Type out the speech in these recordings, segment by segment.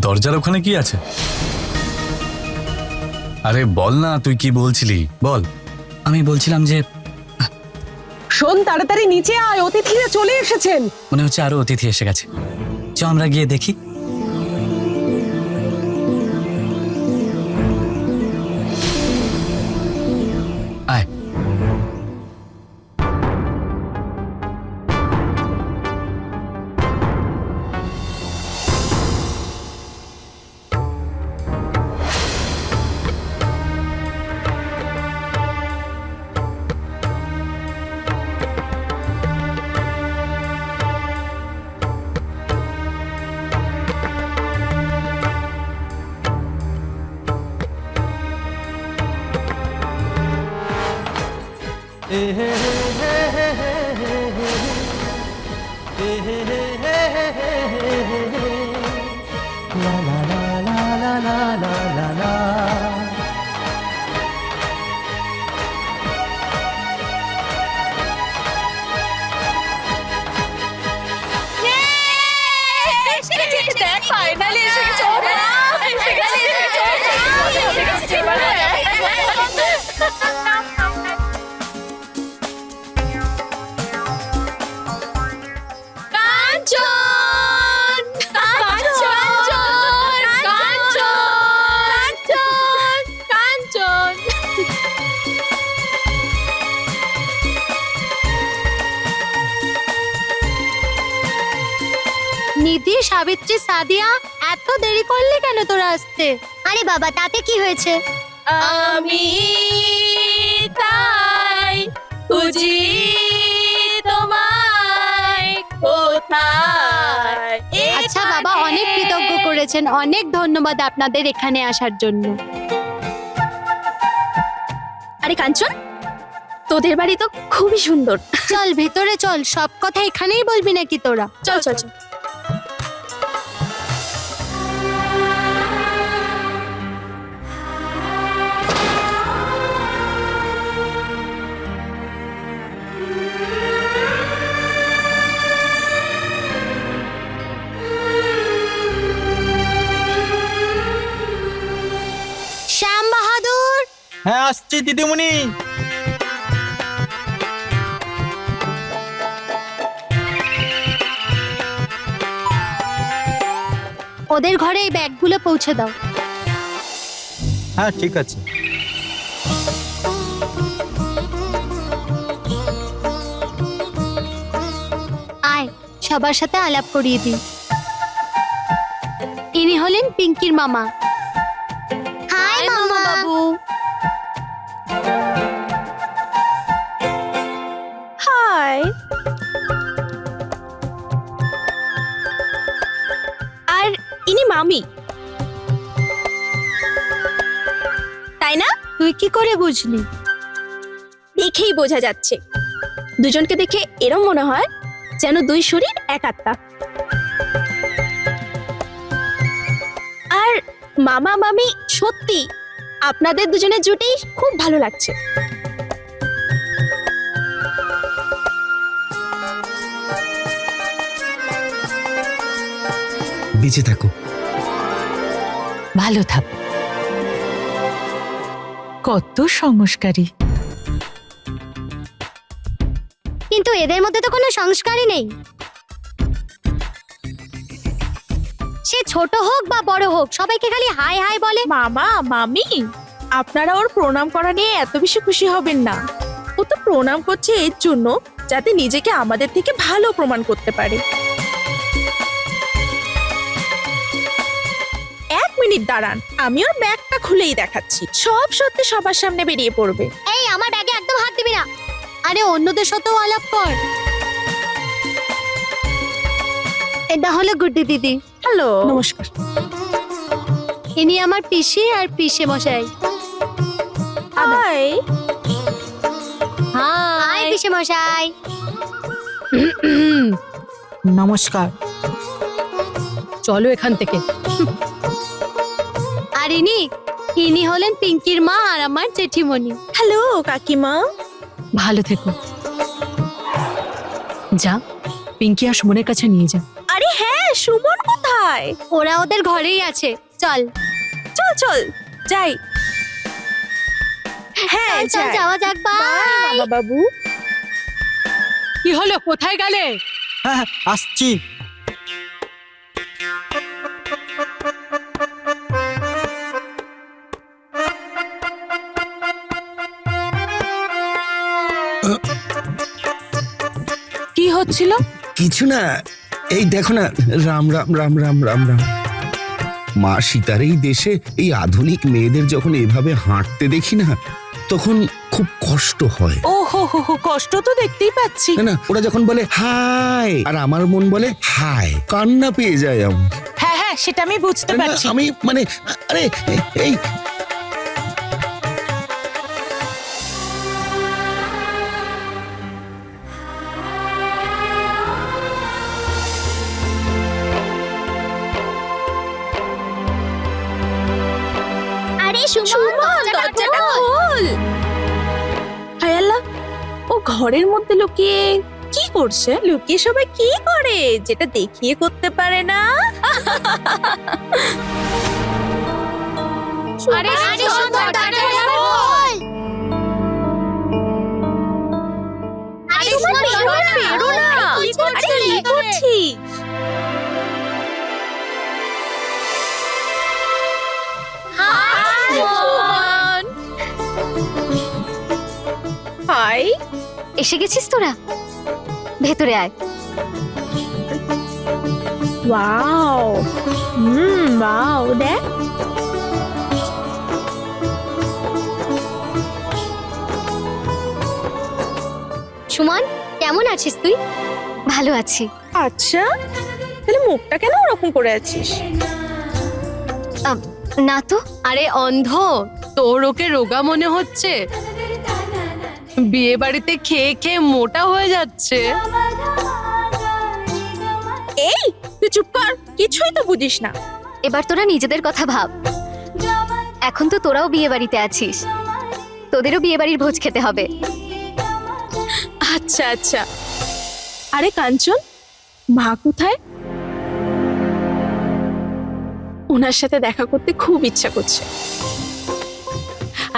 দরজার ওখানে কি আছে? আরে বল না তুই কি বলছিলি? বল। আমি বলছিলাম যে শোন তাড়াতাড়ি নিচে আয় অতিথিরা চলে এসেছেন। মনে হচ্ছে আরও অতিথি এসে গেছে। চ আমরা গিয়ে দেখি। কাঞ্চন নিধি সাবিত্রী সাদিয়া এত দেরি করলে কেন তোরা আসতে? আরে বাবা তাতে কি হয়েছে? আমি তাই খুঁজি তোমায় কোথায়? আচ্ছা বাবা অনেক কৃতজ্ঞ করেছেন। অনেক ধন্যবাদ আপনাদের এখানে আসার জন্য। আরে কাঞ্চন তোদের বাড়ি তো খুবই সুন্দর। চল ভেতরে চল। সব কথা এখানেই বলবি নাকি তোরা? চল চল চল। আসছি দিদিমণি। ওদের ঘরে এই ব্যাগগুলো পৌঁছে দাও। হ্যাঁ ঠিক আছে। আয় সবার সাথে আলাপ করিয়ে দিই। ইনি হলেন পিঙ্কির মামা। হাই মামা বাবু। ইনি মামি। তাই না? তুই কি করে বুঝলি? দেখেই বোঝা যাচ্ছে। দুজনকে দেখে এরম মনে হয় যেন দুই শরীর এক আত্মা। আর মামা মামি সত্যি আপনাদের দুজনের জুটি খুব ভালো লাগছে। বেঁচে থাকো। ভালো থাক। কত সংস্কারী। কিন্তু এদের মধ্যে তো কোনো সংস্কারই নেই। সে ছোট হোক বা বড় হোক সবাইকে খালি হাই হাই বলে। মামা মামি আপনারা ওর প্রণাম করা নিয়ে এত বেশি খুশি হবেন না। ও তো প্রণাম করছে এর জন্য যাতে নিজেকে আমাদের থেকে ভালো প্রমাণ করতে পারে। মিনিট দাঁড়ান। আমি ওর ব্যাগটা খুলেই দেখাচ্ছি। সব সত্যি সবার সামনে বেরিয়ে পড়বে। এই আমার ব্যাগে একদম হাত দিবি না। আরে অন্যদের সাথেও আলাপ কর। এটা হলো গুড্ডি দিদি। হ্যালো। নমস্কার। ইনি আমার পিসি আর পিসে মশাই। হাই। হাই পিসে মশাই। নমস্কার। চলো এখান থেকে। আর ইনি হলেন পিঙ্কির মা আর আমার জেঠিমণি। হ্যালো কাকিমা। ভালো থেকো। যা পিঙ্কি আর সুমনের কাছে নিয়ে যা। আরে হ্যাঁ সুমন কোথায়? ওরা ওদের ঘরেই আছে। চল। চল চল যাই। হ্যাঁ চল, চল যাই। যাওয়া যাক বাই। বাবু কি হলো? কোথায় গেলে? হ্যাঁ হ্যাঁ, আসছি। হচ্ছিল কিছু না। এই দেখো না রাম রাম রাম রাম রাম রাম। মা সীতার এই দেশে এই আধুনিক মেয়েদের যখন এভাবে হাঁটতে দেখি না তখন খুব কষ্ট হয়। ও হো হো হো কষ্ট তো দেখতেই পাচ্ছি। না ওরা যখন বলে হাই আর আমার মন বলে হাই কান্না পেয়ে যায় আমি হ্যাঁ হ্যাঁ সেটা আমি বুঝতে পারছি। আমি মানে আরে এই ও ঘরের মধ্যে লুকিয়ে কি করছে? লুকিয়ে সবাই কি করে? যেটা দেখিয়ে করতে পারে না। আরে আরে আরে কি করছিস? হাই এসে গেছিস তোরা? ভেতরে আয়। ওয়াও। হুম ওয়াও দেখ। সুমন কেমন আছিস তুই? ভালো আছি। আচ্ছা তাহলে মুখটা কেন ওরকম করে আছিস? না তো আরে অন্ধ। তোর ওকে রোগা মনে হচ্ছে? বিয়ে বাড়িতে খেয়ে খেয়ে মোটা হয়ে যাচ্ছে। এই তুই চুপ কর কিছুই তো বুঝিস না। এবার তোরা নিজেদের কথা ভাব। এখন তো তোরাও বিয়ে বাড়িতে আছিস। তোদেরও বিয়ে বাড়ির ভোজ খেতে হবে। আচ্ছা আচ্ছা। আরে কাঞ্চন মা কোথায়? ওনার সাথে দেখা করতে খুব ইচ্ছা করছে।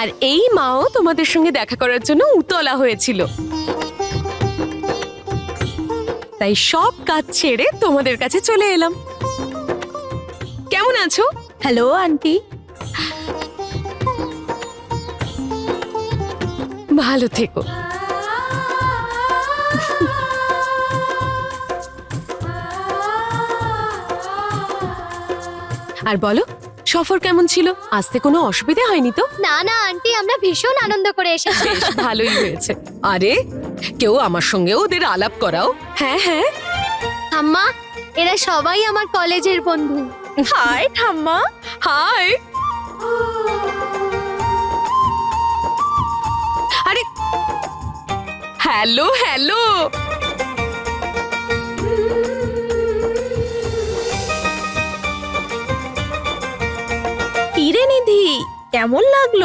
আর এই মাও তোমাদের সঙ্গে দেখা করার জন্য উতলা হয়েছিল। তাই সব কাজ ছেড়ে তোমাদের কাছে চলে এলাম। কেমন আছো? Hello aunty. ভালো থেকো। আর বলো সফর কেমন ছিল? আসতে কোনো অসুবিধা হয়নি তো? না না আন্টি আমরা ভীষণ আনন্দ করে এসেছি। ভালোই হয়েছে। আরে কেউ আমার সঙ্গে ওদের আলাপ করাও? হ্যাঁ হ্যাঁ। আম্মা এরা সবাই আমার কলেজের বন্ধু। হাই ঠাম্মা হাই। আরে হ্যালো হ্যালো। কেমন লাগল?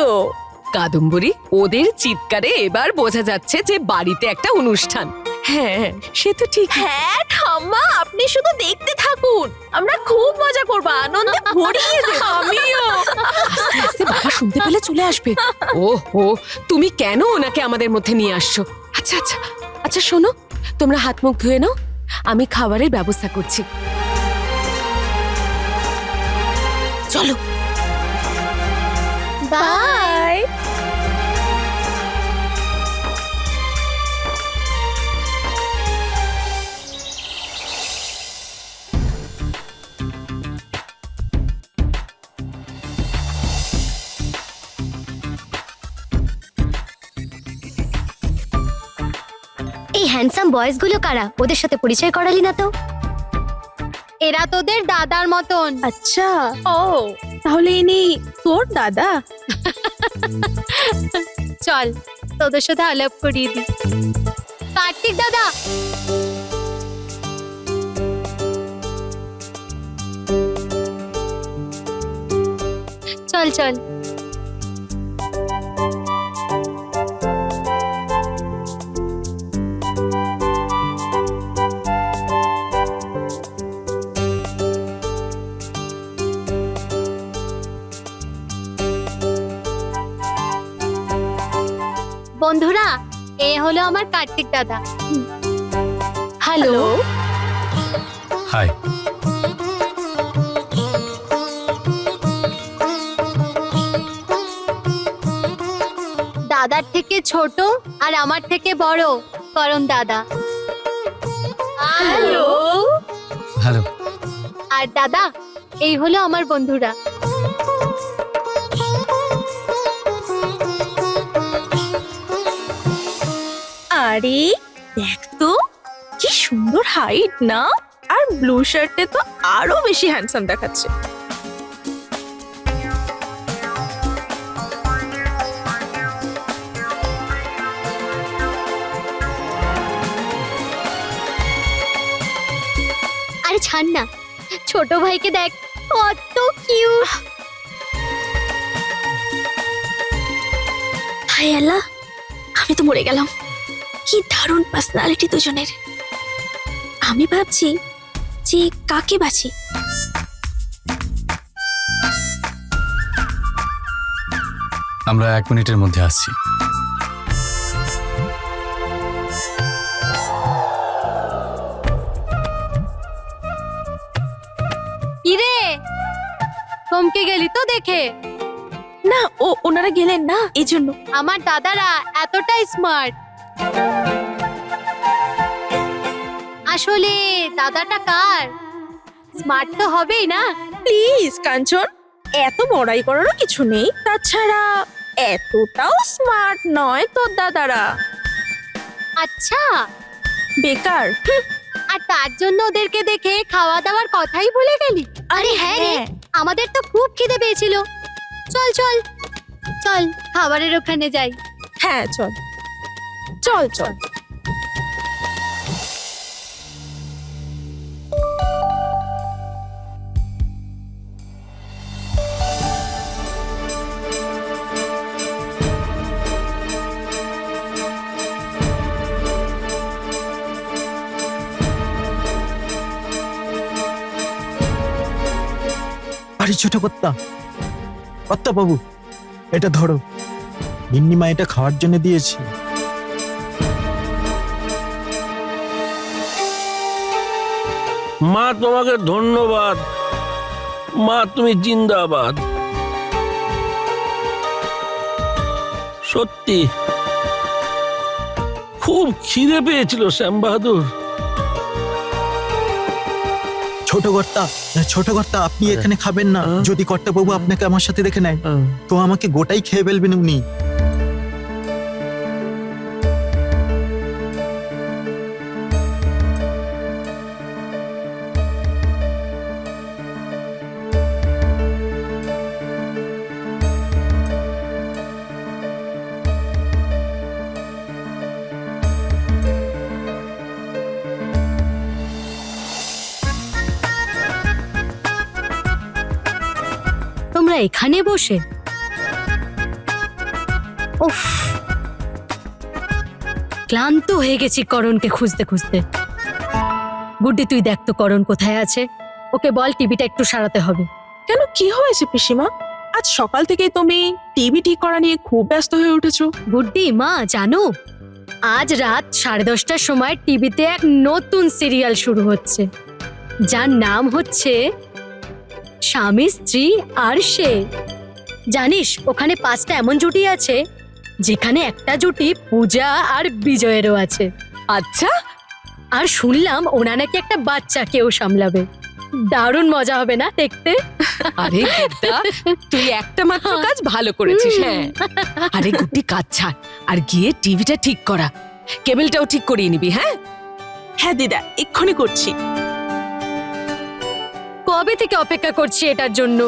কাদম্বরী ওদের চিৎকারে এবার বোঝা যাচ্ছে যে বাড়িতে একটা অনুষ্ঠান। হ্যাঁ সে তো ঠিক হ্যাঁ ঠাম্মা আপনি শুধু দেখতে থাকুন। আমরা খুব মজা করব আনন্দে ভরিয়ে দেব আমিও। আস্তে আস্তে বাবা শুনতে পেলে চলে আসবে। ও ও তুমি কেন ওনাকে আমাদের মধ্যে নিয়ে আসছো? আচ্ছা আচ্ছা আচ্ছা শোনো তোমরা হাত মুখ ধুয়ে নাও। আমি খাবারের ব্যবস্থা করছি। চলো। বাই এই হ্যান্ডসাম বয়েজগুলো কারা? ওদের সাথে পরিচয় করালি না তো? এরা তোদের দাদার মতন। আচ্ছা। ও। তাহলে ইনি তোর দাদা? চল তোদের সাথে আলাপ করিয়ে দি কার্তিক দাদা! চল চল। এ হলো আমার কার্তিক দাদা। হ্যালো হাই দাদার থেকে ছোট আর আমার থেকে বড় করণ দাদা। হ্যালো হ্যালো আর দাদা এই হলো আমার বন্ধুরা। আরে দেখ তো কি সুন্দর হাইট না? আর ব্লু শার্টে তো আরও বেশি হ্যান্ডসাম দেখাচ্ছে। আরে ছাড় না ছোট ভাইকে দেখ কত কিউট হায় আল্লাহ আমি তো মরে গেলাম। কি দারুণ পার্সোনালিটি দুজনের। আমি ভাবছি যে কাকে বাঁচি? আমরা এক মিনিটের মধ্যে আসছি। কিরে থমকে গেলি তো দেখে। না ও ওনারা গেলেন না এই জন্য আমার দাদারা এতটাই স্মার্ট আসলে দাদাটা কার? স্মার্ট তো হবেই না? প্লিজ কাঞ্চন এত বড়াই করারও কিছু নেই। তাছাড়া এতটাও স্মার্ট নয় তোর দাদারা। আচ্ছা। বেকার। আর তার জন্য ওদেরকে দেখে খাওয়া দাওয়ার কথাই ভুলে গেলি? আরে হ্যাঁ রে আমাদের তো খুব খিদে পেয়েছিল। চল চল চল খাবারের ওখানে যাই। হ্যাঁ চল। চল চল। আরে ছোট কর্তা কর্তা বাবু এটা ধরো। গিন্নিমা এটা খাওয়ার জন্য দিয়েছি। মা তোমাকে ধন্যবাদ। মা তুমি জিন্দাবাদ। সত্যি খুব খিদে পেয়েছিল শ্যাম বাহাদুর ছোট কর্তা ছোট কর্তা আপনি এখানে খাবেন না। হ্যাঁ। যদি কর্তা বাবু আপনাকে আমার সাথে দেখে নেয় তো আমাকে গোটাই খেয়ে ফেলবেন উনি। এখানে বসে। উফ। ক্লান্ত হয়ে গেছি করণকে খুঁজতে খুঁজতে। গুড্ডি তুই দেখ তো করণ কোথায় আছে। ওকে বল টিভিটা একটু সারাতে হবে। কেন? কি হয়েছে পিসিমা? আজ সকাল থেকেই তুমি টিভি ঠিক করা নিয়ে খুব ব্যস্ত হয়ে উঠেছো। গুড্ডি মা জানো? আজ রাত সাড়ে দশটার সময় টিভিতে এক নতুন সিরিয়াল শুরু হচ্ছে। যার নাম হচ্ছে স্বামী স্ত্রী আর সে। জানিস ওখানে পাঁচটা এমন জুটি আছে যেখানে একটা জুটি পূজা আর বিজয়েরও আছে। আচ্ছা। আর শুনলাম ওনা নাকি একটা বাচ্চা কেউ সামলাবে। দারুণ মজা হবে না দেখতে? আরে গুড্ডা তুই একটা মাত্র কাজ ভালো করেছিস হ্যাঁ। আরে গুড্ডি কাজ ছাড় আর গিয়ে টিভিটা ঠিক করা। কেবলটাও ঠিক করিয়ে নিবি হ্যাঁ? হ্যাঁ দিদা এক্ষুনি করছি। কবে থেকে অপেক্ষা করছি এটার জন্য?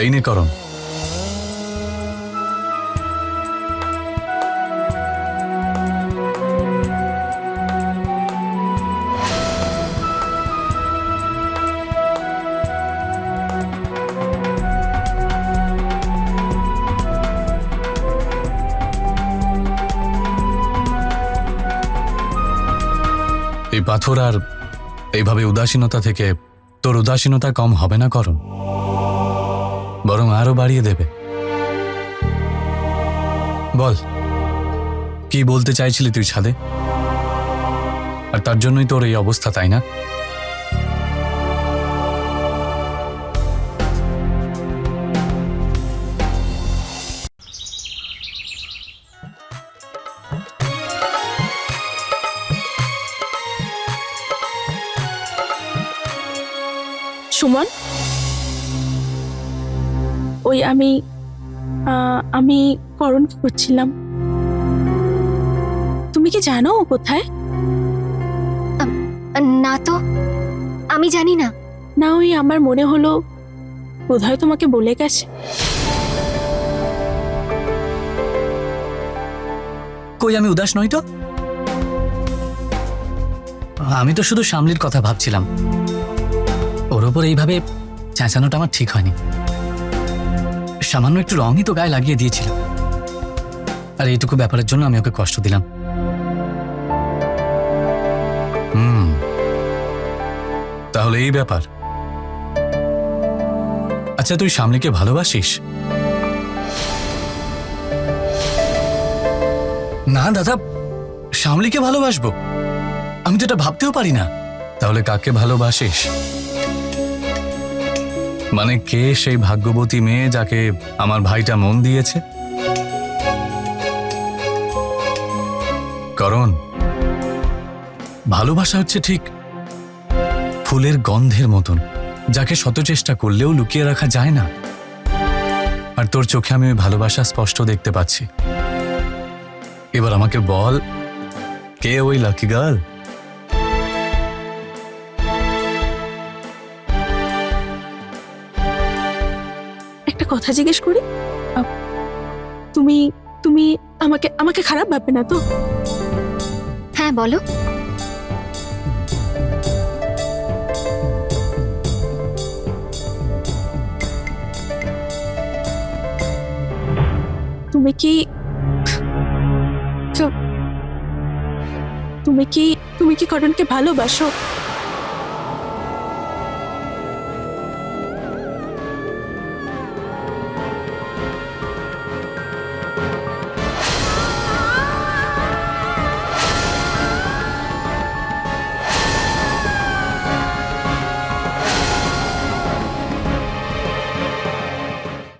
এই নিয়ে করম। এই পাথর আর এইভাবে উদাসীনতা থেকে তোর উদাসীনতা কম হবে না, করণ। বরং আরও বাড়িয়ে দেবে। বল, কি বলতে চাইছিলি তুই ছাদে? আর তার জন্যই তোর এই অবস্থা, তাই না? ওই আমি আমি করণ করছিলাম তুমি কি জানো ও কোথায়? না তো আমি জানি না। না ওই আমার মনে হলো বোধহয় তোমাকে বলে গেছে। কই আমি উদাস নই তো? আমি তো শুধু সামলির কথা ভাবছিলাম। ওর ওপর এইভাবে চেঁচানোটা আমার ঠিক হয়নি। সামান্য একটু রঙই তো গায়ে লাগিয়ে দিয়েছিল। আর এইটুকু ব্যাপারের জন্য আমি ওকে কষ্ট দিলাম। হুম। তাহলে এই ব্যাপার। আচ্ছা তুই সামলিকে ভালোবাসিস? না, দাদা সামলিকে ভালোবাসবো। আমি তো এটা ভাবতেও পারি না। তাহলে কাকে ভালোবাসিস? মানে কে সেই ভাগ্যবতী মেয়ে যাকে আমার ভাইটা মন দিয়েছে? করণ, ভালোবাসা হচ্ছে ঠিক ফুলের গন্ধের মতন, যাকে শত চেষ্টা করলেও লুকিয়ে রাখা যায় না। আর তোর চোখে আমি ওই ভালোবাসা স্পষ্ট দেখতে পাচ্ছি। এবার আমাকে বল, কে ওই লাকি গার্ল? কথা জিজ্ঞেস করি? তুমি তুমি আমাকে আমাকে খারাপ ভাববে না তো? হ্যাঁ বলো। তুমি কি তুমি কি তুমি কি করণকে ভালোবাসো?